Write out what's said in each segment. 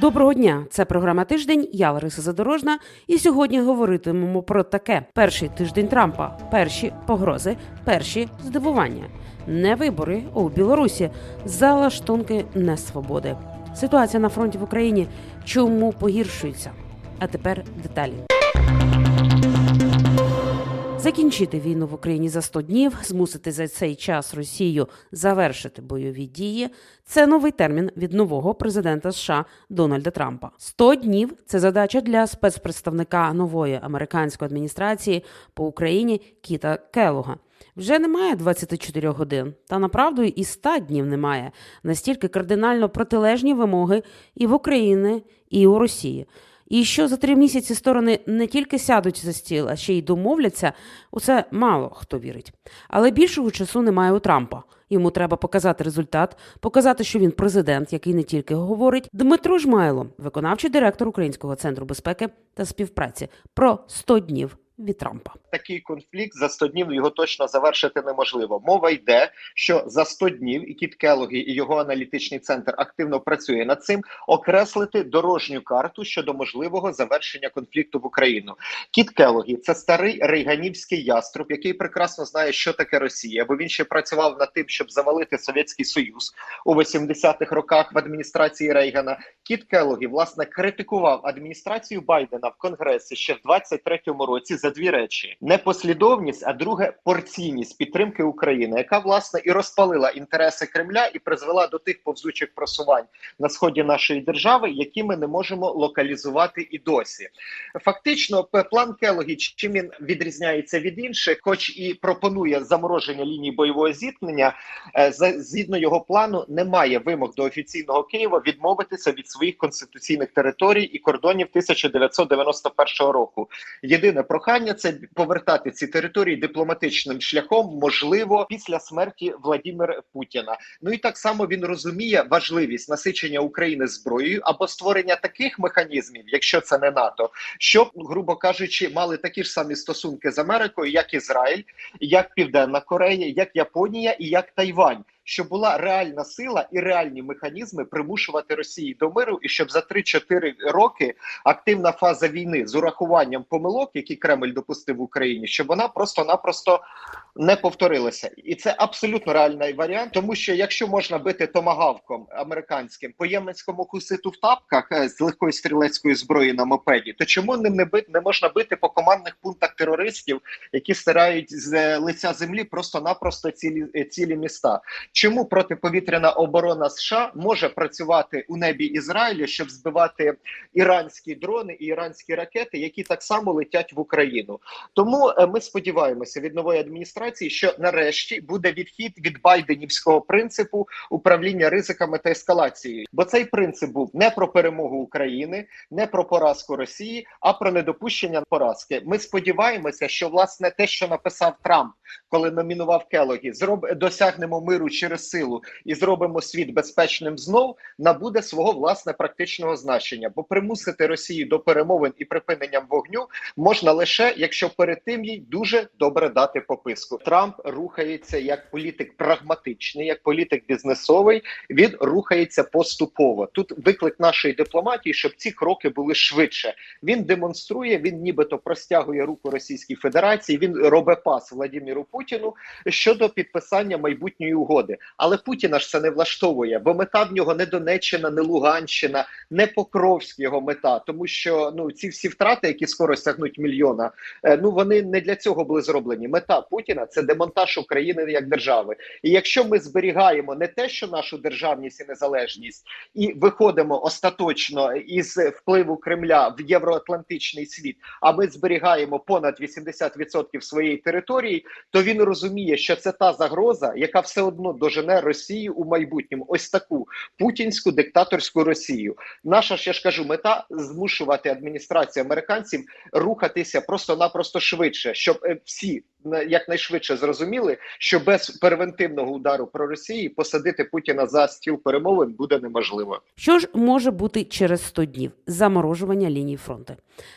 Доброго дня! Це програма Тиждень. Я Лариса Задорожна. І сьогодні говоритимемо про таке: перший тиждень Трампа, перші погрози, перші здивування, не вибори у Білорусі, залаштунки несвободи. Ситуація на фронті в Україні чому погіршується? А тепер деталі. Закінчити війну в Україні за 100 днів, змусити за цей час Росію завершити бойові дії. Це новий термін від нового президента США Дональда Трампа. 100 днів це задача для спецпредставника нової американської адміністрації по Україні Кіта Келога. Вже немає 24 годин, та направду і 100 днів немає. Настільки кардинально протилежні вимоги і в Україні, і у Росії. І що за три місяці сторони не тільки сядуть за стіл, а ще й домовляться, у це мало хто вірить. Але більшого часу немає у Трампа. Йому треба показати результат, показати, що він президент, який не тільки говорить. Дмитро Жмайло, виконавчий директор Українського центру безпеки та співпраці, про 100 днів від Трампа. такий конфлікт за 100 днів його точно завершити неможливо. Мова йде, що за 100 днів і Кіт Келогі і його аналітичний центр активно працює над цим окреслити дорожню карту щодо можливого завершення конфлікту в Україну. Кіт Келогі це старий рейганівський яструб, який прекрасно знає, що таке Росія, бо він ще працював над тим, щоб завалити Совєтський Союз у 80-х роках в адміністрації Рейгана. Кіт Келогі власне критикував адміністрацію Байдена в Конгресі ще в 23-му році за дві речі: непослідовність, а друге порційність підтримки України, яка власне і розпалила інтереси Кремля і призвела до тих повзучих просувань на сході нашої держави, які ми не можемо локалізувати і досі. Фактично, план Келогі, чим він відрізняється від інших, хоч і пропонує замороження лінії бойового зіткнення, е, згідно його плану, немає вимог до офіційного Києва відмовитися від своїх конституційних територій і кордонів 1991 року. Єдине прохання це повертати ці території дипломатичним шляхом, можливо, після смерті Владимира Путіна. Ну і так само він розуміє важливість насичення України зброєю або створення таких механізмів, якщо це не НАТО, щоб, грубо кажучи, мали такі ж самі стосунки з Америкою, як Ізраїль, як Південна Корея, як Японія і як Тайвань. Щоб була реальна сила і реальні механізми примушувати Росії до миру, і щоб за 3-4 роки активна фаза війни з урахуванням помилок, які Кремль допустив в Україні, щоб вона просто-напросто не повторилася, і це абсолютно реальний варіант, тому що якщо можна бити томагавком американським по єменському хуситу в тапках е, з легкої стрілецької зброї на мопеді, то чому ним не бити не можна бити по командних пунктах терористів, які стирають з е, лиця землі просто-напросто цілі е, цілі міста? Чому протиповітряна оборона США може працювати у небі Ізраїлю, щоб збивати іранські дрони і іранські ракети, які так само летять в Україну? Тому е, ми сподіваємося від нової адміністрації, що нарешті буде відхід від байденівського принципу управління ризиками та ескалацією. Бо цей принцип був не про перемогу України, не про поразку Росії, а про недопущення поразки. Ми сподіваємося, що власне те, що написав Трамп, коли номінував Келогі, зроб досягнемо миру через силу і зробимо світ безпечним знов, набуде свого власне практичного значення. Бо примусити Росію до перемовин і припиненням вогню можна лише якщо перед тим їй дуже добре дати пописку. Трамп рухається як політик прагматичний, як політик бізнесовий. Він рухається поступово. Тут виклик нашої дипломатії, щоб ці кроки були швидше. Він демонструє, він нібито простягує руку Російській Федерації. Він робить пас Владимиру Путіну щодо підписання майбутньої угоди. Але Путіна ж це не влаштовує, бо мета в нього не Донеччина, не Луганщина, не Покровськ його мета, тому що ну ці всі втрати, які скоро сягнуть мільйона, е, ну вони не для цього були зроблені. Мета Путіна це демонтаж України як держави. І якщо ми зберігаємо не те, що нашу державність і незалежність, і виходимо остаточно із впливу Кремля в євроатлантичний світ, а ми зберігаємо понад 80% своєї території, то він розуміє, що це та загроза, яка все одно дожене Росію у майбутньому. Ось таку путінську диктаторську Росію. Наша ж я ж кажу, мета змушувати адміністрацію американців рухатися просто-напросто швидше, щоб е, всі на- якнайшвидше зрозуміли, що без превентивного удару про Росії посадити Путіна за стіл перемовин буде неможливо. Що ж може бути через 100 днів заморожування лінії фронту?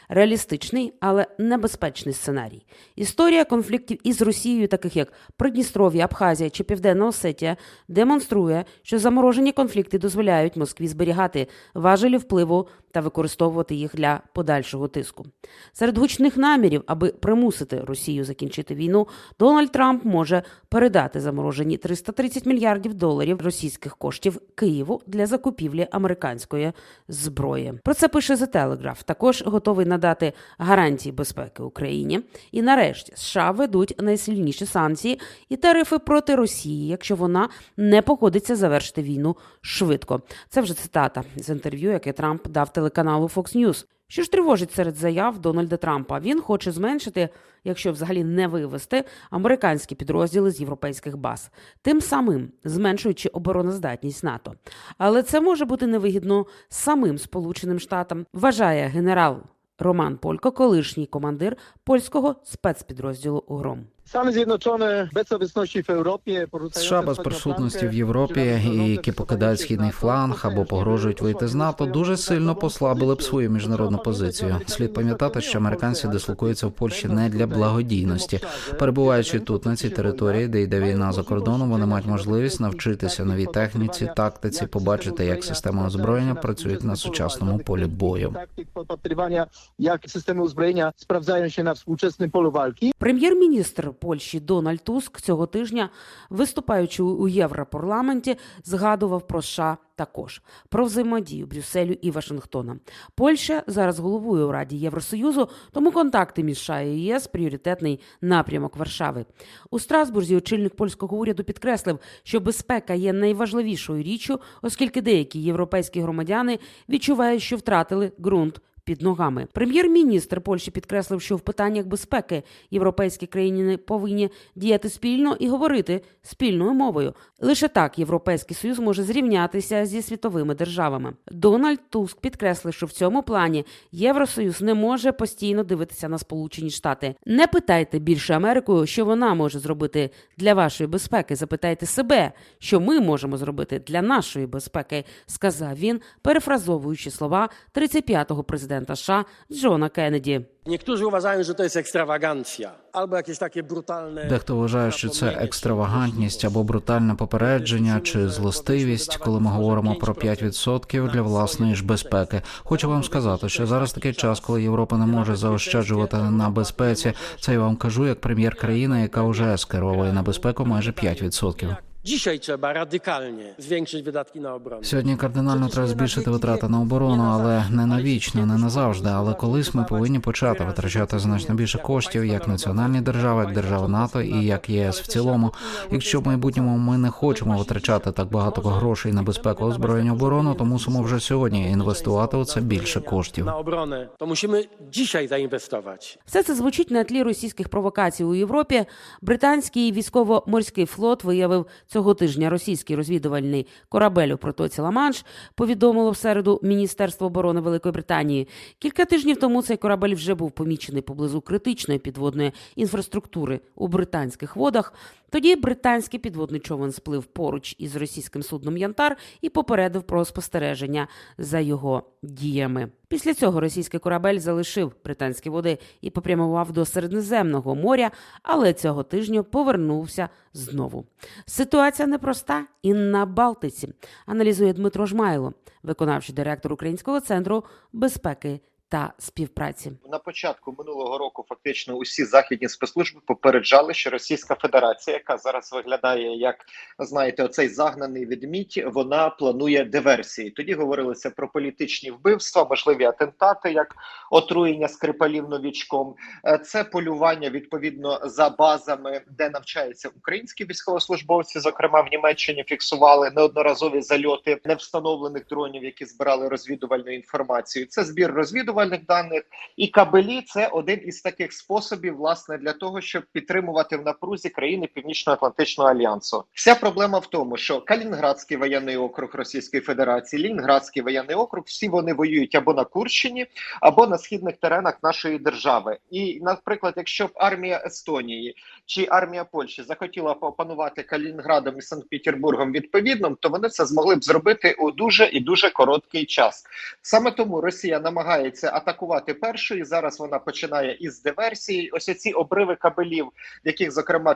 Реалістичний, але небезпечний сценарій. Історія конфліктів із Росією, таких як Придністров'я, Абхазія чи Південна Осетія, третє демонструє, що заморожені конфлікти дозволяють Москві зберігати важелі впливу та використовувати їх для подальшого тиску. Серед гучних намірів, аби примусити Росію закінчити війну, Дональд Трамп може передати заморожені 330 мільярдів доларів російських коштів Києву для закупівлі американської зброї. Про це пише The Telegraph. Також готовий надати гарантії безпеки Україні. І нарешті США ведуть найсильніші санкції і тарифи проти Росії, якщо вона не погодиться завершити війну швидко. Це вже цитата з інтерв'ю, яке Трамп дав телеканалу Fox News. Що ж тривожить серед заяв Дональда Трампа? Він хоче зменшити, якщо взагалі не вивести, американські підрозділи з європейських баз, тим самим зменшуючи обороноздатність НАТО. Але це може бути невигідно самим Сполученим Штатам, вважає генерал Роман Полько, колишній командир польського спецпідрозділу ГРОМ. Stany Zjednoczone bez obecności w Europie, США без присутності в Європі, і які покидають східний фланг або погрожують вийти з НАТО, дуже сильно послабили б свою міжнародну позицію. Слід пам'ятати, що американці дислокуються в Польщі не для благодійності. Перебуваючи тут на цій території, де йде війна за кордоном, вони мають можливість навчитися новій техніці, тактиці, побачити, як системи озброєння працюють на сучасному полі бою. Taktyk podpatrywania, jak systemy uzbrojenia sprawdzają się na współczesnym polu walki. Прем'єр-міністр Польщі Дональд Туск цього тижня, виступаючи у Європарламенті, згадував про США також про взаємодію Брюсселю і Вашингтона. Польща зараз головує у Раді Євросоюзу, тому контакти між США і ЄС пріоритетний напрямок Варшави. У Страсбурзі очільник польського уряду підкреслив, що безпека є найважливішою річчю, оскільки деякі європейські громадяни відчувають, що втратили ґрунт під ногами. Прем'єр-міністр Польщі підкреслив, що в питаннях безпеки європейські країни повинні діяти спільно і говорити спільною мовою. Лише так європейський союз може зрівнятися зі світовими державами. Дональд Туск підкреслив, що в цьому плані Євросоюз не може постійно дивитися на Сполучені Штати. Не питайте більше Америку, що вона може зробити для вашої безпеки. Запитайте себе, що ми можемо зробити для нашої безпеки, сказав він, перефразовуючи слова 35-го президента США Джона Кеннеді. Niektórzy uważają, że to jest ekstrawagancja albo jakieś takie brutalne. Дехто вважає, що це екстравагантність або брутальне попередження чи злостивість, коли ми говоримо про 5% для власної ж безпеки. Хочу вам сказати, що зараз такий час, коли Європа не може заощаджувати на безпеці. Це я вам кажу як прем'єр країни, яка вже скеровує на безпеку майже 5%. Dzisiaj trzeba radykalnie zwiększyć wydatki na obronę. Сьогодні кардинально треба збільшити витрати на оборону, але не навічно, не назавжди. Але колись ми повинні почати витрачати значно більше коштів, як національні держави, як держави НАТО і як ЄС в цілому. Якщо в майбутньому ми не хочемо витрачати так багато грошей на безпеку озброєння оборону, то мусимо вже сьогодні інвестувати у це більше коштів. Na obronę to musimy dzisiaj zainwestować. Все це звучить на тлі російських провокацій у Європі. Британський військово-морський флот виявив цього тижня російський розвідувальний корабель у протоці Ла-Манш, повідомило в середу Міністерство оборони Великої Британії. Кілька тижнів тому цей корабель вже був помічений поблизу критичної підводної інфраструктури у британських водах. Тоді британський підводний човен сплив поруч із російським судном Янтар і попередив про спостереження за його діями. Після цього російський корабель залишив британські води і попрямував до Середземного моря, але цього тижня повернувся знову. Ситуація непроста і на Балтиці, аналізує Дмитро Жмайло, виконавчий директор Українського центру безпеки та співпраці. на початку минулого року фактично усі західні спецслужби попереджали, що Російська Федерація, яка зараз виглядає як знаєте, оцей загнаний відмідь, вона планує диверсії. Тоді говорилося про політичні вбивства, можливі атентати, як отруєння скрипалів новічком. Е, Це полювання відповідно за базами, де навчаються українські військовослужбовці. Зокрема, в Німеччині фіксували неодноразові зальоти невстановлених дронів, які збирали розвідувальну інформацію. Це збір розвідувальних даних і кабелі. Це один із таких способів, власне, для того, щоб підтримувати в напрузі країни Північно-Атлантичного альянсу. Вся проблема в тому, що Калінінградський воєнний округ Російської Федерації, Лінградський воєнний округ, всі вони воюють або на Курщині, або на східних теренах нашої держави. І, наприклад, якщо б армія Естонії чи армія Польщі захотіла опанувати Калінінградом і Санкт-Петербургом відповідно, то вони це змогли б зробити у дуже і дуже короткий час. Саме тому Росія намагається атакувати першою. Зараз вона починає із диверсії. Ось ці обриви кабелів, яких зокрема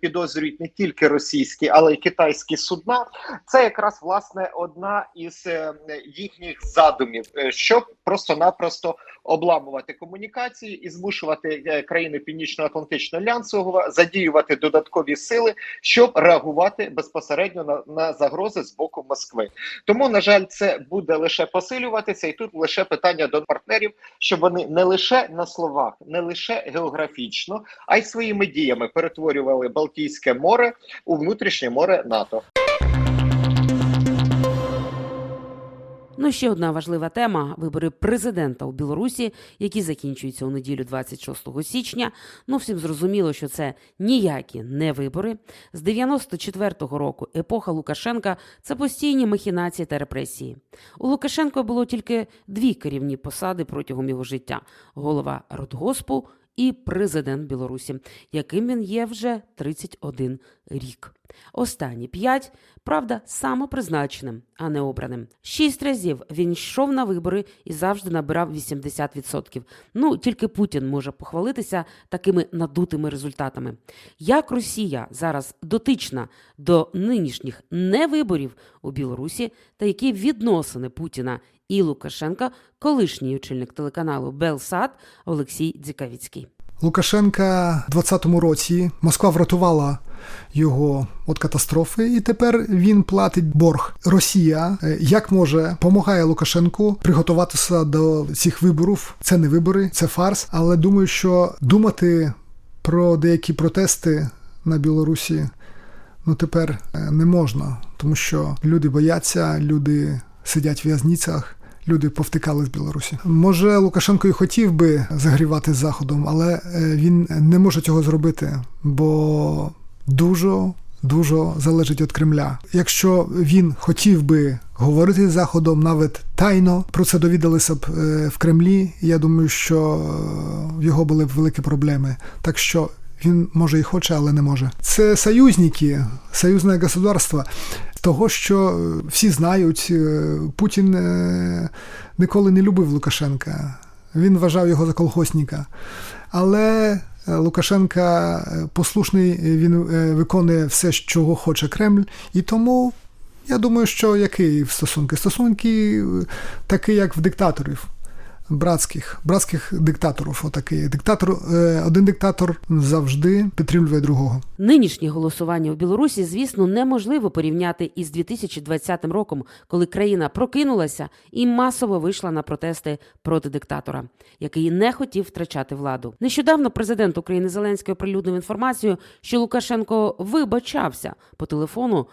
підозрюють не тільки російські, але й китайські судна. Це якраз власне одна із е, їхніх задумів, е, щоб просто-напросто обламувати комунікації і змушувати е, країни Північно-Атлантичного альянсу задіювати додаткові сили, щоб реагувати безпосередньо на, на загрози з боку Москви. Тому, на жаль, це буде лише посилюватися, і тут лише питання до партнерів, щоб вони не лише на словах, не лише географічно, а й своїми діями перетворювали Балтійське море у внутрішнє море НАТО. Ну, ще одна важлива тема вибори президента у Білорусі, які закінчуються у неділю 26 січня. Ну, всім зрозуміло, що це ніякі не вибори. З 94-го року епоха Лукашенка це постійні махінації та репресії. У Лукашенка було тільки дві керівні посади протягом його життя: голова Родгоспу і президент Білорусі, яким він є вже 31 рік. Останні п'ять, правда, самопризначеним, а не обраним. Шість разів він йшов на вибори і завжди набирав 80%. Ну, тільки Путін може похвалитися такими надутими результатами. Як Росія зараз дотична до нинішніх невиборів у Білорусі, та які відносини Путіна і Лукашенка, колишній очільник телеканалу Белсат Олексій Дзікавіцький. Лукашенка в 20-му році Москва врятувала його від катастрофи, і тепер він платить борг. Росія е, як може допомагає Лукашенку приготуватися до цих виборів. Це не вибори, це фарс. Але думаю, що думати про деякі протести на Білорусі ну тепер е, не можна, тому що люди бояться, люди сидять в в'язницях. Люди повтикали з Білорусі. Може, Лукашенко і хотів би загрівати з заходом, але е, він не може цього зробити, бо дуже дуже залежить від Кремля. Якщо він хотів би говорити з заходом, навіть тайно про це довідалися б е, в Кремлі. Я думаю, що е, в його були б великі проблеми. Так що. Він може і хоче, але не може. Це союзники, союзне государство. Того, що всі знають, е, Путін е, ніколи не любив Лукашенка. Він вважав його за колхозника. Але е, Лукашенка е, послушний, він е, виконує все, чого хоче Кремль, і тому я думаю, що які стосунки? Стосунки е, такі, як в диктаторів. Братських, братських диктаторів, отакий. Диктатор, е, один диктатор завжди підтримує другого. Нинішнє голосування у Білорусі, звісно, неможливо порівняти із 2020 роком, коли країна прокинулася і масово вийшла на протести проти диктатора, який не хотів втрачати владу. Нещодавно президент України Зеленський оприлюднив інформацію, що Лукашенко вибачався по телефону,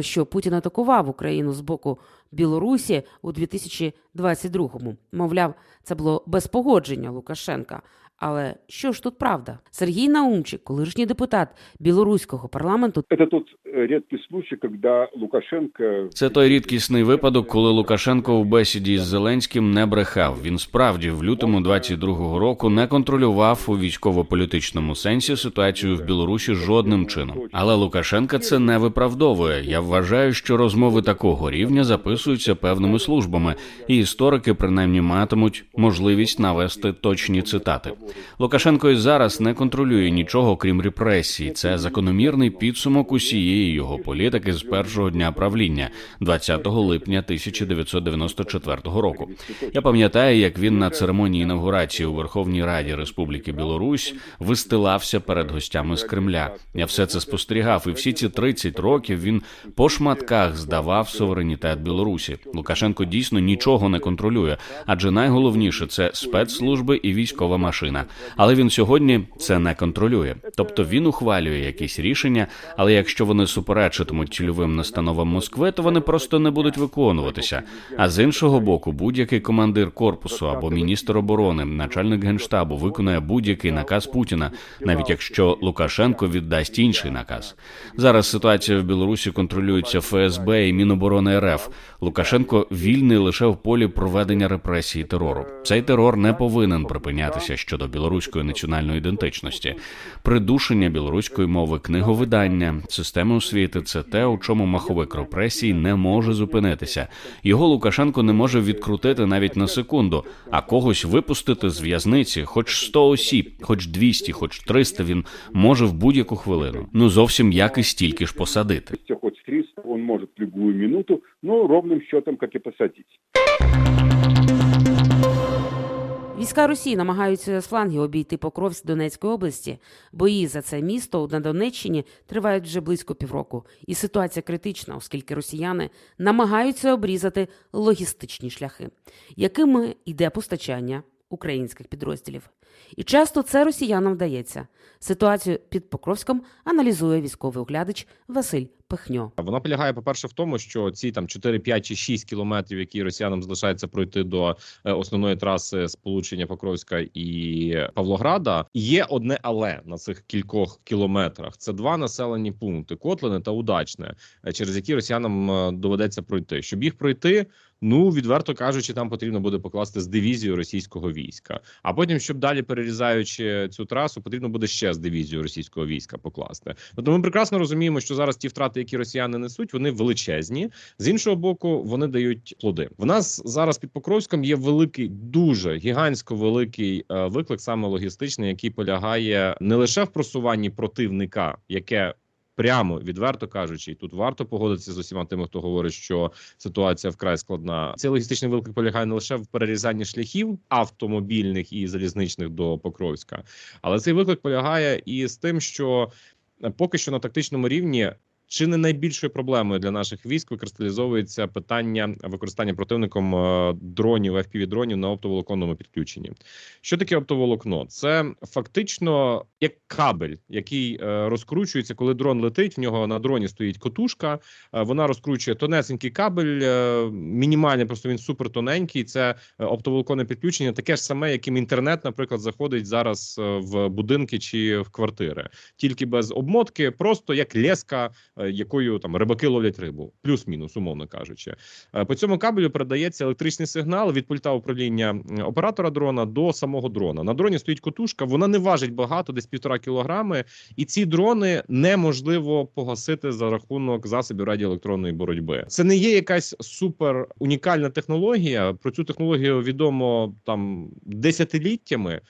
що Путін атакував Україну з боку Білорусі у 2022-му. Мовляв, це було без погодження Лукашенка. Але що ж тут правда? Сергій Наумчик, колишній депутат білоруського парламенту, Это тот э, редкий случай, когда Лукашенко Це той рідкісний випадок, коли Лукашенко в бесіді з Зеленським не брехав. Він справді в лютому 22-го року не контролював у військово-політичному сенсі ситуацію в Білорусі жодним чином. Але Лукашенка це не виправдовує. Я вважаю, що розмови такого рівня записуються певними службами, і історики принаймні матимуть можливість навести точні цитати. Лукашенко і зараз не контролює нічого крім репресій. Це закономірний підсумок усієї його політики з першого дня правління 20 липня 1994 року. Я пам'ятаю, як він на церемонії інавгурації у Верховній Раді Республіки Білорусь вистилався перед гостями з Кремля. Я все це спостерігав, і всі ці 30 років він по шматках здавав суверенітет Білорусі. Лукашенко дійсно нічого не контролює, адже найголовніше це спецслужби і військова машина. Але він сьогодні це не контролює. Тобто він ухвалює якісь рішення, але якщо вони суперечитимуть цільовим настановам Москви, то вони просто не будуть виконуватися. А з іншого боку, будь-який командир корпусу або міністр оборони, начальник генштабу виконує будь-який наказ Путіна, навіть якщо Лукашенко віддасть інший наказ. Зараз ситуація в Білорусі контролюється ФСБ і Міноборони РФ. Лукашенко вільний лише в полі проведення репресій і терору. Цей терор не повинен припинятися щодо білоруської національної ідентичності. Придушення білоруської мови, книговидання, системи освіти це те, у чому маховик репресій не може зупинитися. Його Лукашенко не може відкрутити навіть на секунду, а когось випустити з в'язниці, хоч 100 осіб, хоч 200, хоч 300 він може в будь-яку хвилину. Ну зовсім як і стільки ж посадити. Хоть 300, он может в любую минуту, но ровным счетом, как и посадить. Війська Росії намагаються з флангів обійти Покровськ Донецької області. Бої за це місто на Донеччині тривають вже близько півроку. І ситуація критична, оскільки росіяни намагаються обрізати логістичні шляхи, якими йде постачання українських підрозділів. І часто це росіянам вдається. Ситуацію під Покровськом аналізує військовий оглядач Василь Пихньо. Вона полягає, по-перше, в тому, що ці там 4, 5 чи 6 кілометрів, які росіянам залишається пройти до е, основної траси сполучення Покровська і Павлограда, є одне але на цих кількох кілометрах. Це два населені пункти: Котлине та Удачне, е, через які росіянам е, доведеться пройти. Щоб їх пройти. Ну, відверто кажучи, там потрібно буде покласти з дивізію російського війська. А потім, щоб далі перерізаючи цю трасу, потрібно буде ще з дивізію російського війська покласти. Тобто ми прекрасно розуміємо, що зараз ті втрати, які росіяни несуть, вони величезні. З іншого боку, вони дають плоди. В нас зараз під Покровськом є великий, дуже гігантсько великий е, виклик, саме логістичний, який полягає не лише в просуванні противника, яке Прямо відверто кажучи, і тут варто погодитися з усіма тими, хто говорить, що ситуація вкрай складна. Цей логістичний виклик полягає не лише в перерізанні шляхів автомобільних і залізничних до Покровська, але цей виклик полягає і з тим, що е, поки що на тактичному рівні. Чи не найбільшою проблемою для наших військ викристалізовується питання використання противником е, дронів fpv дронів на оптоволоконному підключенні? Що таке оптоволокно? Це фактично як кабель, який е, розкручується, коли дрон летить. В нього на дроні стоїть котушка. е, Вона розкручує тонесенький кабель, мінімальний, просто він супертоненький. Це е, оптоволоконне підключення, таке ж саме, яким інтернет, наприклад, заходить зараз в будинки чи в квартири, тільки без обмотки, просто як леска, якою там рибаки ловлять рибу, плюс-мінус, умовно кажучи. Е, По цьому кабелю передається електричний сигнал від пульта управління оператора дрона до самого дрона. На дроні стоїть котушка, вона не важить багато, десь півтора кілограми, і ці дрони неможливо погасити за рахунок засобів радіоелектронної боротьби. Це не є якась супер унікальна технологія. Про цю технологію відомо там десятиліттями.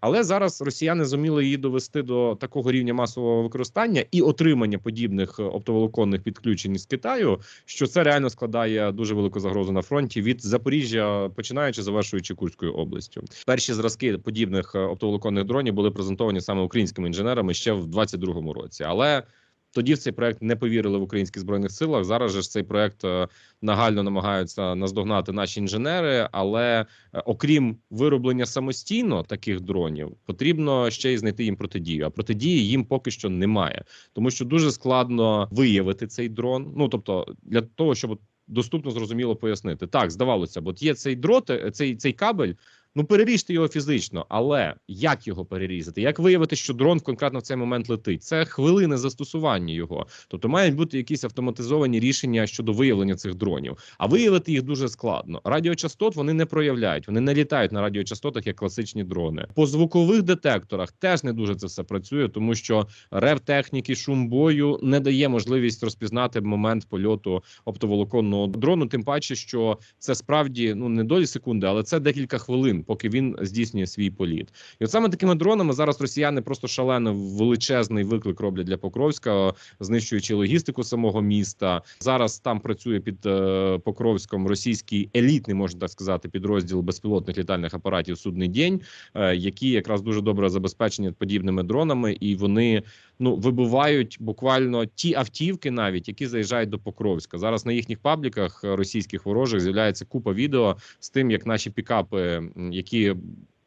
Але зараз росіяни зуміли її довести до такого рівня масового використання і отримання подібних е, оптоволоконних підключень з Китаю, що це реально складає дуже велику загрозу на фронті від Запоріжжя, починаючи завершуючи Курською областю. Перші зразки подібних е, оптоволоконних дронів були презентовані саме українськими інженерами ще в 22-му році. Але тоді в цей проект не повірили в українських збройних силах. Зараз же ж цей проект е, нагально намагаються наздогнати наші інженери. Але е, окрім вироблення самостійно таких дронів, потрібно ще й знайти їм протидію. А протидії їм поки що немає, тому що дуже складно виявити цей дрон. Ну тобто, для того, щоб доступно зрозуміло пояснити, так здавалося б, от є цей дрот, е, цей цей кабель. Ну, переріжте його фізично, але як його перерізати? Як виявити, що дрон конкретно в цей момент летить? Це хвилини застосування його. Тобто мають бути якісь автоматизовані рішення щодо виявлення цих дронів. А виявити їх дуже складно. Радіочастот вони не проявляють, вони не літають на радіочастотах як класичні дрони. По звукових детекторах теж не дуже це все працює, тому що рев техніки, шум бою не дає можливість розпізнати момент польоту оптоволоконного дрону. Тим паче, що це справді ну не долі секунди, але це декілька хвилин, поки він здійснює свій політ. І от саме такими дронами зараз росіяни просто шалено величезний виклик роблять для Покровська, знищуючи логістику самого міста. Зараз там працює під е, Покровськом російський елітний, можна так сказати, підрозділ безпілотних літальних апаратів Судний день, е, які якраз дуже добре забезпечені подібними дронами, і вони ну вибивають буквально ті автівки, навіть які заїжджають до Покровська. Зараз на їхніх пабліках е, російських ворожих з'являється купа відео з тим, як наші пікапи, які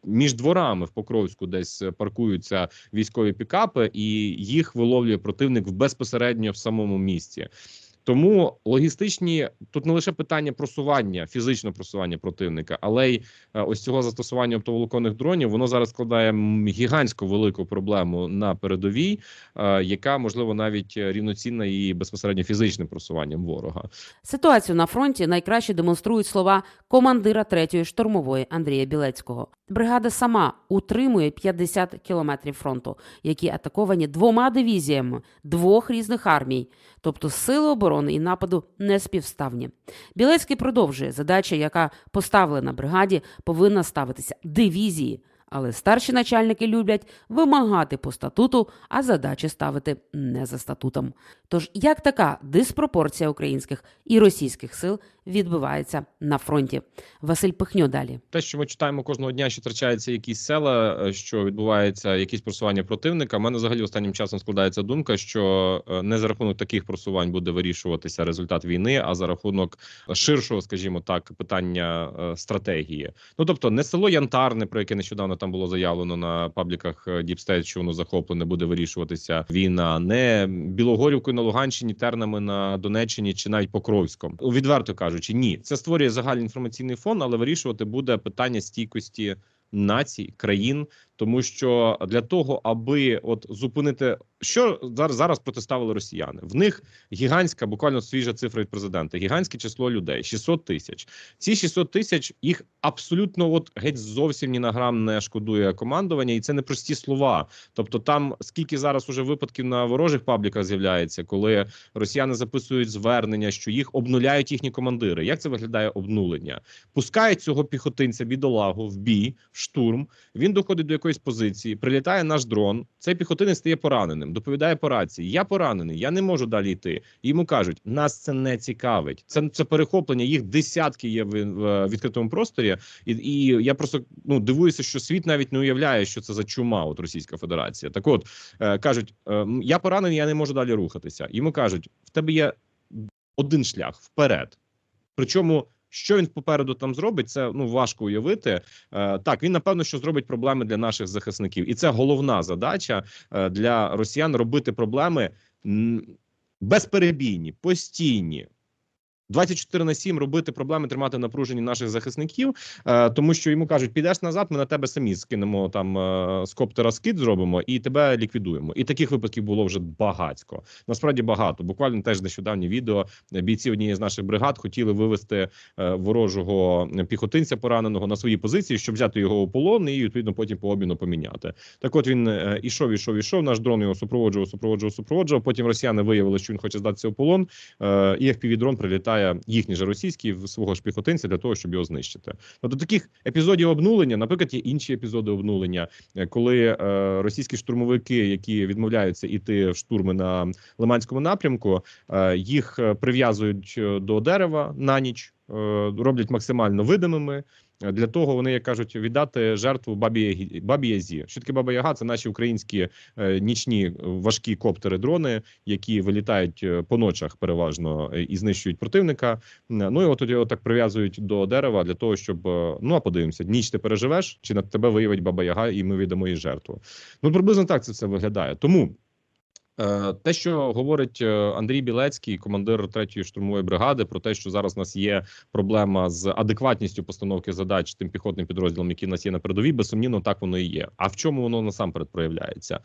між дворами в Покровську десь е, паркуються військові пікапи, і їх виловлює противник в безпосередньо в самому місті. Тому логістичні тут не лише питання просування, фізичного просування противника, але й е, ось цього застосування оптоволоконних дронів. Воно зараз складає гігантську велику проблему на передовій, е, яка можливо навіть рівноцінна і безпосередньо фізичним просуванням ворога. Ситуацію на фронті найкраще демонструють слова командира третьої штурмової Андрія Білецького. Бригада сама утримує 50 кілометрів фронту, які атаковані двома дивізіями двох різних армій, тобто сили оборони і нападу не співставні. Білецький продовжує задача, яка поставлена бригаді, повинна ставитися дивізії. Але старші начальники люблять вимагати по статуту, а задачі ставити не за статутом. Тож як така диспропорція українських і російських сил відбувається на фронті? Василь Пихньо далі. те, що ми читаємо кожного дня, що втрачаються якісь села, е, що відбувається якісь просування противника. У мене взагалі останнім часом складається думка, що е, не за рахунок таких просувань буде вирішуватися результат війни, а за рахунок ширшого, скажімо так, питання е, стратегії. Ну тобто, не село Янтарне, про яке нещодавно там було заявлено на пабліках State, що воно захоплене, буде вирішуватися війна, не Білогорівкою на Луганщині, тернами на Донеччині чи навіть Покровськом. Відверто кажучи, ні, це створює загальний інформаційний фон, але вирішувати буде питання стійкості націй, країн, тому що для того, аби от зупинити, що зараз зараз протиставили росіяни, в них гігантська, буквально свіжа цифра від президента, гігантське число людей 600 тисяч. Ці 600 тисяч їх абсолютно от геть зовсім ні на грам не шкодує командування, і це не прості слова. Тобто, там скільки зараз уже випадків на ворожих пабліках з'являється, коли росіяни записують звернення, що їх обнуляють їхні командири. Як це виглядає обнулення? Пускають цього піхотинця бідолагу в бій, штурм. Він доходить до якоїсь позиції, прилітає наш дрон. Цей піхотинець стає пораненим. Доповідає по рації: Я поранений, я не можу далі йти. Йому кажуть, нас це не цікавить. Це це перехоплення. Їх десятки є в, в відкритому просторі, і, і я просто ну дивуюся, що світ навіть не уявляє, що це за чума. От Російська Федерація. Так, от е, кажуть, е, я поранений, я не можу далі рухатися. Йому кажуть, в тебе є один шлях вперед. Причому. Що він попереду там зробить, це ну важко уявити. Е, так, він напевно, що зробить проблеми для наших захисників, і це головна задача е, для росіян робити проблеми безперебійні, постійні. 24 на 7 робити проблеми, тримати напружені наших захисників, е, тому що йому кажуть: підеш назад, ми на тебе самі скинемо там е, з коптера скид зробимо і тебе ліквідуємо. І таких випадків було вже багатько. Насправді багато. Буквально теж нещодавні відео бійці однієї з наших бригад хотіли вивести е, ворожого піхотинця пораненого на свої позиції, щоб взяти його у полон і відповідно потім по обміну поміняти. Так, от він ішов, ішов, ішов. Наш дрон його супроводжував, супроводжував, супроводжував. Потім росіяни виявили, що він хоче здатися у полон. І FPV-дрон прилітає їхній же російський в свого ж піхотинця для того, щоб його знищити. Тобто таких епізодів обнулення, наприклад, є інші епізоди обнулення, е, коли е, російські штурмовики, які відмовляються іти в штурми на Лиманському напрямку, е, їх е, прив'язують е, до дерева на ніч, е, роблять максимально видимими. Для того вони, як кажуть, віддати жертву бабі бабі Язі. Що таке баба Яга? Це наші українські е, нічні важкі коптери, дрони, які вилітають е, по ночах переважно е, і знищують противника. Е, Ну і от його так прив'язують до дерева для того, щоб ну а подивимося, ніч ти переживеш, чи на тебе виявить баба Яга, і ми віддамо їй жертву. Ну приблизно так це все виглядає. Тому. Е, Те, що говорить е, Андрій Білецький, командир третьої штурмової бригади, про те, що зараз у нас є проблема з адекватністю постановки задач тим піхотним підрозділом, які в нас є на передовій, безсумнівно, так воно і є. А в чому воно насамперед проявляється?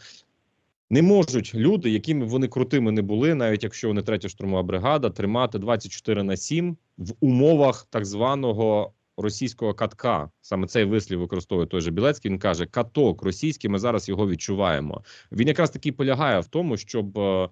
Не можуть люди, якими вони крутими не були, навіть якщо вони третя штурмова бригада, тримати 24 на 7 в умовах так званого російського катка. Саме цей вислів використовує той же Білецький. Він каже: каток російський. Ми зараз його відчуваємо. Він якраз таки полягає в тому, щоб е,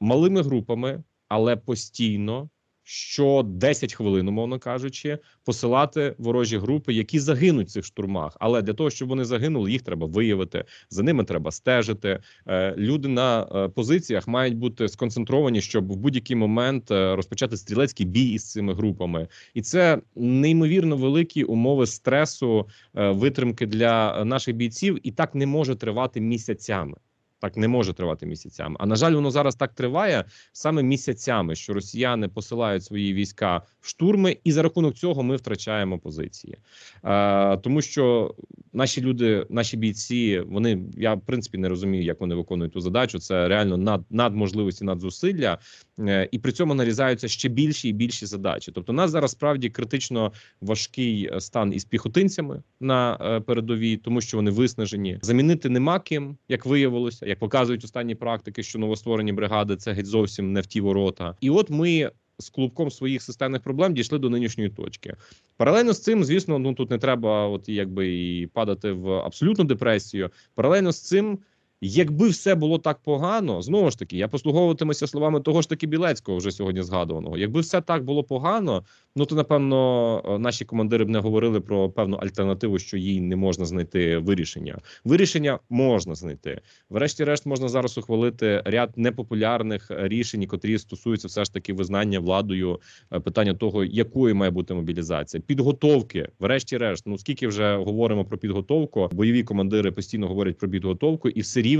малими групами, але постійно. Що 10 хвилин, умовно кажучи, посилати ворожі групи, які загинуть в цих штурмах. Але для того, щоб вони загинули, їх треба виявити. За ними треба стежити. Е, Люди на е, позиціях мають бути сконцентровані, щоб в будь-який момент е, розпочати стрілецький бій із цими групами, і це неймовірно великі умови стресу, витримки для наших бійців, і так не може тривати місяцями. Так не може тривати місяцями. А на жаль, воно зараз так триває саме місяцями, що росіяни посилають свої війська в штурми, і за рахунок цього ми втрачаємо позиції. Е, тому що наші люди, наші бійці, вони я в принципі не розумію, як вони виконують ту задачу. Це реально над надможливості, надзусилля, е, і при цьому нарізаються ще більші і більші задачі. Тобто, у нас зараз справді критично важкий е, стан із піхотинцями на е, передовій, тому що вони виснажені. Замінити нема ким, як виявилося, як показують останні практики, що новостворені бригади це геть зовсім не в ті ворота. І от ми. З клубком своїх системних проблем дійшли до нинішньої точки. Паралельно з цим, звісно, ну тут не треба, от якби і падати в абсолютну депресію. Паралельно з цим, якби все було так погано, знову ж таки, я послуговуватимуся словами того ж таки Білецького, вже сьогодні згадуваного. Якби все так було погано, ну то напевно е, наші командири б не говорили про певну альтернативу, що їй не можна знайти вирішення. Вирішення можна знайти. Врешті-решт, можна зараз ухвалити ряд непопулярних рішень, котрі стосуються все ж таки визнання владою е, питання того, якою має бути мобілізація, підготовки. Врешті-решт, ну скільки вже говоримо про підготовку, бойові командири постійно говорять про підготовку, і все рівно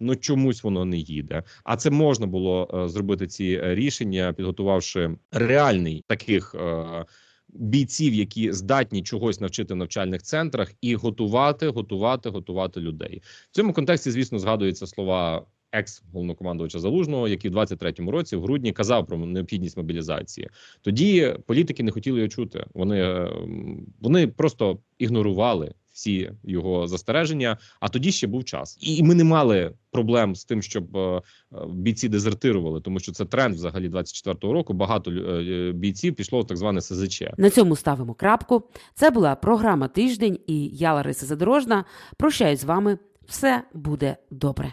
ну чомусь воно не їде. А це можна було е, зробити ці е, рішення, підготувавши реальний таких. е, Бійців, які здатні чогось навчити в навчальних центрах, і готувати, готувати, готувати людей в цьому контексті. Звісно, згадуються слова екс головнокомандувача залужного, який в 23-му році в грудні казав про необхідність мобілізації. Тоді політики не хотіли його чути. Вони, вони просто ігнорували всі його застереження. А тоді ще був час, і ми не мали проблем з тим, щоб е, е, бійці дезертирували, тому що це тренд взагалі 24-го року. Багато е, бійців пішло в так зване СЗЧ. На цьому ставимо крапку. Це була програма Тиждень і я, Лариса Задорожна. Прощаюсь з вами. Все буде добре.